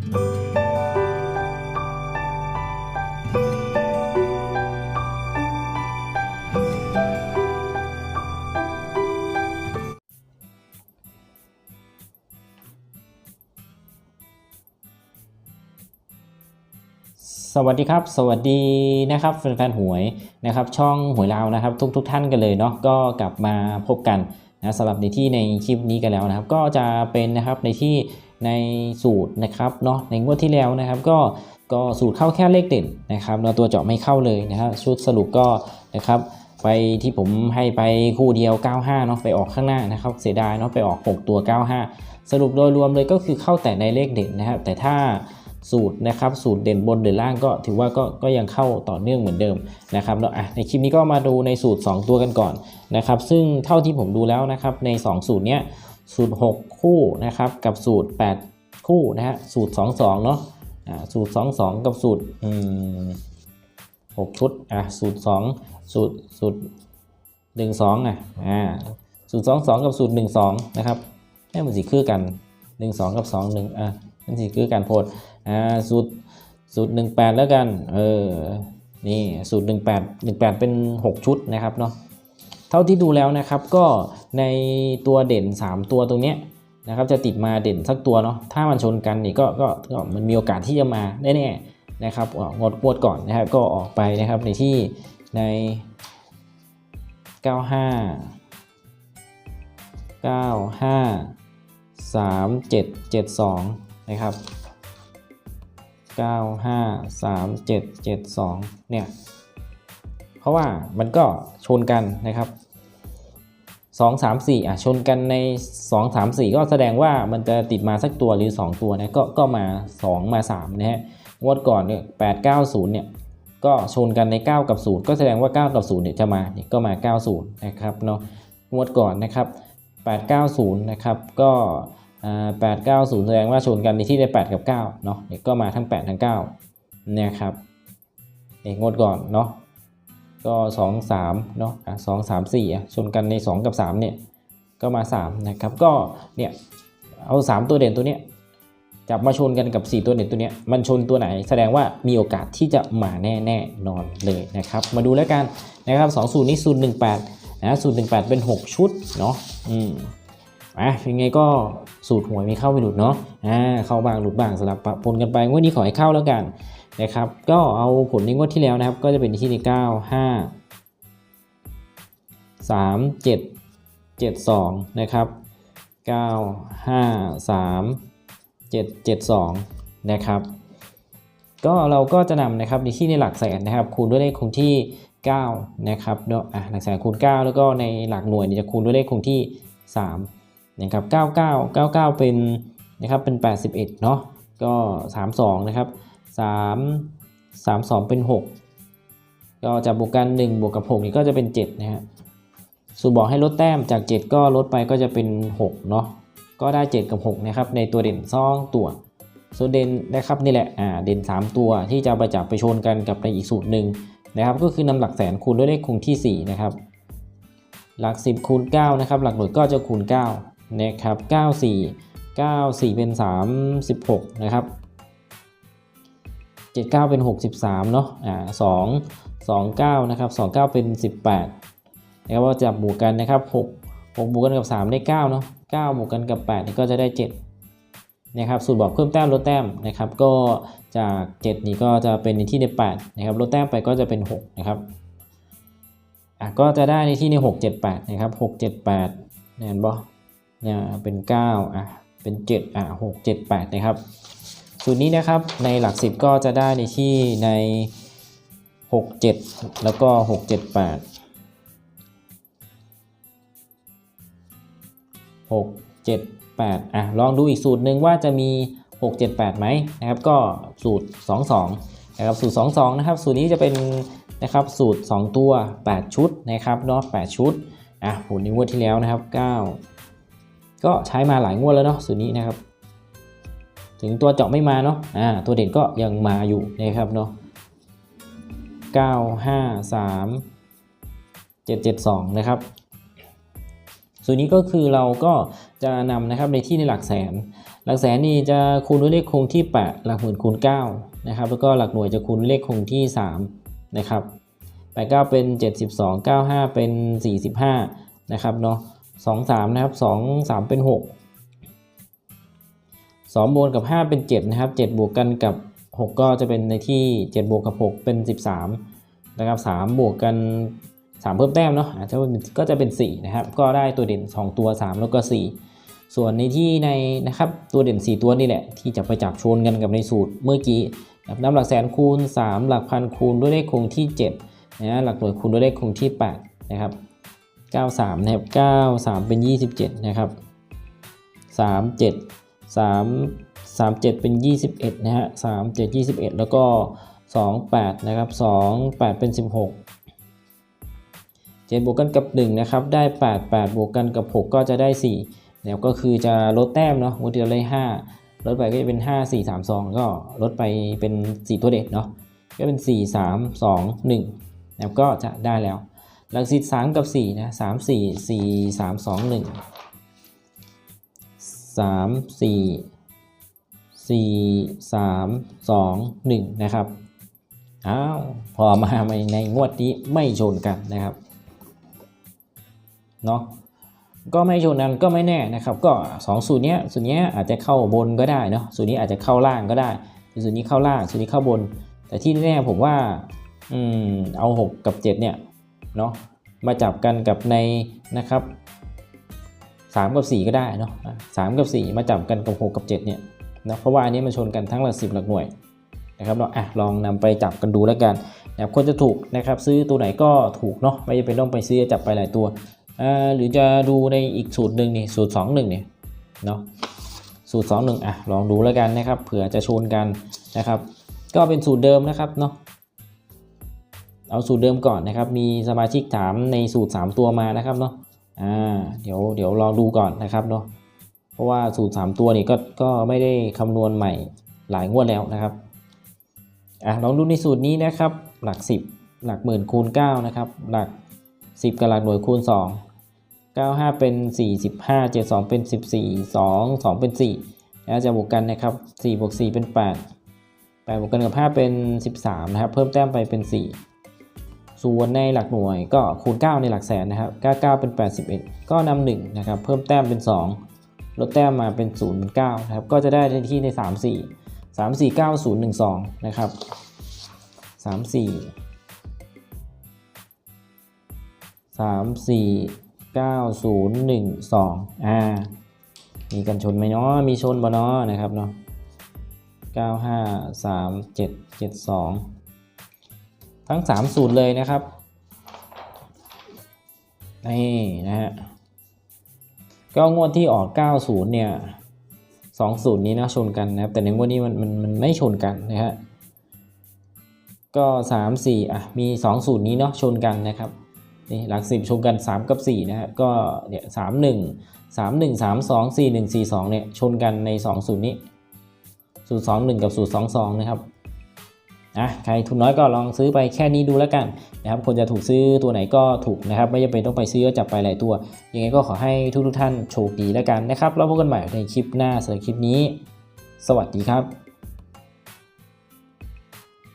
สวัสดีครับ สวัสดีนะครับแฟนๆหวยนะครับ ช่องหวยลานะครับ ทุกทุกๆท่านกันเลยเนาะก็กลับมาพบกันนะสำหรับในที่ในคลิปนี้กันแล้วนะครับ ก็จะเป็นนะครับในที่ ในสูตรนะครับเนาะในงวดที่แล้วนะครับก็ก็สูตรเข้าแค่เลขเด่นนะครับเราตัวเจาะไม่เข้าเลยนะครับชุดสรุปก็นะครับไปที่ผมให้ไปคู่เดียว 95เนาะไปออกข้างหน้านะครับเสียดายเนาะไปออก 6 ตัว 95 สรุปโดยรวมเลยก็คือเข้าแต่ในเลขเด่นนะครับแต่ถ้าสูตรนะครับสูตรเด่นบนเด่นล่างก็ถือว่าก็ก็ยังเข้าต่อเนื่องเหมือนเดิมนะครับเนาะอะในคลิปนี้ก็มาดูในสูตร 2 ตัวกันก่อนนะครับซึ่งเท่าที่ผมดูแล้วนะครับใน 2 สูตรเนี้ย สูตร 6 คู่นะครับกับสูตร 8 คู่นะฮะสูตร 2 2 เนาะอ่าสูตร 2 2 กับสูตรอืมหกชุดอะสูตร 2 สูตรสูตรหนึ่งสองอะอ่าสูตรสองสองกับสูตรหนึ่งสองนะครับให้มันสีคือกันหนึ่งสองกับสองหนึ่งอะมันสีคือกันโพดอ่าสูตรสูตรหนึ่งแปดแล้วกันเออนี่สูตรหนึ่งแปดหนึ่งแปดเป็นหกชุดนะครับเนาะ เท่าที่ดูแล้วนะครับก็ในตัวเด่น 3 ตัวตรงเนี้ยนะครับจะติดมาเด่นสักตัวเนาะถ้ามันชนกันนี่ก็ก็ก็มันมีโอกาสที่จะมาแน่ๆนะครับงดงวดก่อนนะครับก็ออกไปนะครับในที่ใน 95 95 3772 นะครับ 95 3772 เนี่ย ราะว่ามันก็ชนกันนะครับ2 3 4อะชนกันใน 2 3 4 ก็แสดงว่ามันจะติดมาสักตัวหรือ 2 ตัวนะก็ก็มา 2 มา 3 นะฮะงวดก่อนเนี่ย8 9 0เนี่ยก็ชนกันใน 9 กับ 0 ก็แสดงว่า 9 กับ 0เนี่ยจะมาเนี่ยก็มา 90 นะครับเนาะงวดก่อนนะครับ 890 นะครับก็อ่า890 แสดงว่าชนกันในที่ได้ 8 กับ 9 เนาะเนี่ยก็มาทั้ง 8 ทั้ง9เนี่ยครับเนี่ยงวดก่อนเนาะ ก็ 2 3เนาะสองสามสี่ชนกันใน 2 กับ 3 เนี่ย ก็มา 3 นะครับ ก็เนี่ยเอา 3 ตัวเด่นตัวเนี้ยจับมาชนกันกับ 4 ตัวเด่นตัวเนี้ยมันชนตัวไหน แสดงว่ามีโอกาสที่จะมาแน่แน่นอนเลยนะครับ มาดูแล้วกันนะครับ2สูตรนี้สูตร18นะสูตร18 เป็น 6 ชุดเนาะอืม อะยังไงก็สูตรหวยมีเข้าไม่หลุดเนาะอ่าเข้าบ้างหลุดบ้างสลับปะปนกันไปงวดนี้ขอให้เข้าแล้วกันนะครับ ก็เอาผลในงวดที่แล้วนะครับ ก็จะเป็นที่ที่9 5 3 7 7 2นะครับ9 5 3 7 7 2นะครับก็เราก็จะนำนะครับในที่ในหลักแสนนะครับ คูณด้วยเลขคงที่ 9 นะครับเนาะอะหลักแสนคูณ 9 แล้วก็ในหลักหน่วยเนี่ยจะคูณด้วยเลขคงที่ 3 นะครับ99 99 เป็นนะครับเป็น 81 เนาะก็ 32 นะครับ 3 3 2 เป็น 6 ก็จะบวกกัน 1 บวกกับ6นี่ก็จะเป็น 7 นะฮะสูตรบอกให้ลดแต้มจาก 7 ก็ลดไปก็จะเป็น 6 เนาะก็ได้ 7 กับ 6 นะครับ ในตัวเด่นซ่องตัวส่วนเด่นนะครับนี่แหละอ่าเด่น 3 ตัวที่จะไปจับไปชนกันกับในอีกสูตรหนึ่งนะครับ ก็คือนำหลักแสนคูณด้วยเลขคงที่ 4 นะครับ หลัก 10 คูณ 9 นะครับ หลักหน่วยก็จะคูณ 9 นะครับ 9 4 9 4 เป็น 36 นะครับ 79 เป็น 63 เนาะอ่า2 29 นะครับ 29 เป็น 18 นะครับว่าจับบวกกันนะครับ 6 6บวกกันกับ 3 ได้ 9 เนาะ9บวกกันกับ 8 นี่ก็จะได้ 7 นะครับ สูตรบอกเพิ่มแต้มลดแต้มนะครับ ก็จาก 7 นี่ก็จะเป็นในที่ใน 8 นะครับ ลดแต้มไปก็จะเป็น 6 นะครับอะก็จะได้ในที่ใน 6 7 8 นะครับ 6 7 8เนี่ยเห็นบ่ เนี่ยเป็น 9 อะ เป็น 7 อะ 6 7 8 นะครับ สูตรนี้นะครับในหลัก 10 ก็จะได้ในที่ใน 6 7 แล้วก็ 6 7 8 6 7 8อะลองดูอีกสูตรหนึ่งว่าจะมี 6 7 8ไหมนะครับก็สูตร 22นะครับสูตร 22 นะครับ สูตรนี้จะเป็นนะครับสูตร 2 ตัว 8 ชุดนะครับเนาะ8ชุดอะผลในงวดที่แล้วนะครับ 9 ก็ใช้มาหลายงวดแล้วเนาะสูตรนี้นะครับ ถึงตัวเจาะไม่มาเนาะอ่าตัวเด่นก็ยังมาอยู่นะครับเนาะ9 5 3 7 7 2 นะครับส่วนนี้ก็คือเราก็จะนำนะครับในที่ในหลักแสน หลักแสนนี่จะคูณด้วยเลขคงที่ 8 หลักหมื่นคูณ9นะครับแล้วก็หลักหน่วยจะคูณเลขคงที่ 3 นะครับ89เป็น 72 95 เป็น 45 นะครับเนาะ 23นะครับ2 3เป็น6 2บวกกับ5เป็น7นะครับ7บวกกันกับ6ก็จะเป็นในที่7บวกกับ6เป็น13นะครับ3บวกกัน3เพิ่มแต้มเนาะอาจจะเป็นก็จะเป็น4นะครับ ก็ได้ตัวเด่น2ตัว3แล้วก็4ส่วนในที่ในนะครับตัวเด่น 4 ตัวนี่แหละ ที่จะไปจับชนกันกับในสูตรเมื่อกี้นับน้ำหลักแสนคูณ 3 หลักพันคูณด้วยเลขคงที่7นะหลักหน่วยคูณด้วยเลขคงที่8นะครับ 93นะครับ93 เป็น 27 นะครับ 37 3 37 เป็น 21 นะฮะ37 21 แล้วก็ 28 นะครับ 28 เป็น 16 7บวกกันกับ 1 นะครับ ได้ 8 8 บวกกันกับ 6 ก็จะได้4แล้วก็คือจะลดแต้มเนาะวันที่เราได้5ลดไปก็จะเป็น 5 4 3 2 ก็ลดไปเป็น 4 ตัวเด็ดเนาะก็เป็น 4 3 2 1แล้วก็จะได้แล้ว หลักสิทธิ์3กับ4นะ3 4 4 3 2 1 3 4 4 3 2 1 นะครับอ้าวพอมาในงวดนี้ไม่ชนกันนะครับเนาะก็ไม่ชนกันก็ไม่แน่นะครับ ก็ 2 สูตรเนี้ยสูตรเนี้ยอาจจะเข้าบนก็ได้เนาะสูตรนี้อาจจะเข้าล่างก็ได้สูตรนี้เข้าล่างสูตรนี้เข้าบน แต่ที่แน่ผมว่าอืมเอา 6 กับ 7 เนี่ย เนาะมาจับกันกับในนะครับ3กับ 4 ก็ได้เนาะอะ3กับ 4 มาจับกันกับ 6 กับ 7เนี่ยนะเพราะว่าอันนี้มันชนกันทั้งหลัก10หลักหน่วยนะครับเนาะอะลองนำไปจับกันดูแล้วกันนะครับคนจะถูกนะครับซื้อตัวไหนก็ถูกเนาะไม่จำเป็นต้องไปซื้อจับไปหลายตัวอ่าหรือจะดูในอีกสูตรหนึ่งนี่สูตร 2 1เนี่ยเนาะสูตร 2 1อะลองดูแล้วกันนะครับเผื่อจะชนกันนะครับ ก็เป็นสูตรเดิมนะครับเนาะ เอาสูตรเดิมก่อนนะครับ มีสมาชิกถามในสูตร 3 ตัวมานะครับเนาะอ่าเดี๋ยวเดี๋ยวลองดูก่อนนะครับเนาะเพราะว่าสูตร 3 ตัวนี่ก็ก็ไม่ได้คำนวณใหม่หลายงวดแล้วนะครับอะลองดูในสูตรนี้นะครับ หลัก 10 หลักหมื่นคูณ9นะครับหลัก 10 กับหลักหน่วยคูณ 2 95 เป็น 45 72 เป็น 14 2 2 เป็น4แล้วจะบวกกันนะครับ4บวก4เป็น 8 8บวกกันกับ 5 เป็น 13นะครับเพิ่มแต้มไปเป็น 4 ส่วนในหลักหน่วยก็คูณ 9 ในหลักแสนนะครับ 99 เป็น 81 ก็นำ1นะครับ เพิ่มแต้มเป็น 2 ลดแต้มมาเป็น0เป็น9นะครับ ก็จะได้ที่ใน 3 4 3 4 9 0 1 2 นะครับ 3 4 3 4 9 0 1 2อ่ามีกันชนไหมเนาะมีชนบ่เนาะนะครับเนาะ9 5 3 7 7 2 ทั้ง 3 สูตรเลยนะครับนี่นะฮะก็งวดที่ออก 90 เนี่ย2สูตรนี้นะชนกันนะครับ แต่ในงวดนี้มันมันมันไม่ชนกันนะฮะก็ 3 4อะมี 2 สูตรนี้เนาะชนกันนะครับนี่หลัก10ชนกัน 3 กับ 4 นะฮะก็เนี่ย3 1 3 1 3 2 4 1 4 2เนี่ยชนกันใน 2 สูตรนี้ สูตร 2 1 กับสูตร 2 2 นะครับะใครทุนน้อยก็ลองซื้อไปแค่นี้ดูแล้วกันนะครับคนจะถูกซื้อตัวไหนก็ถูกนะครับ ไม่จำเป็นต้องไปซื้อจับไปหลายตัว ยังไงก็ขอให้ทุกๆท่านโชคดีแล้วกันนะครับแล้วพบกันใหม่ในคลิปหน้าสำหรับคลิปนี้ สวัสดีครับ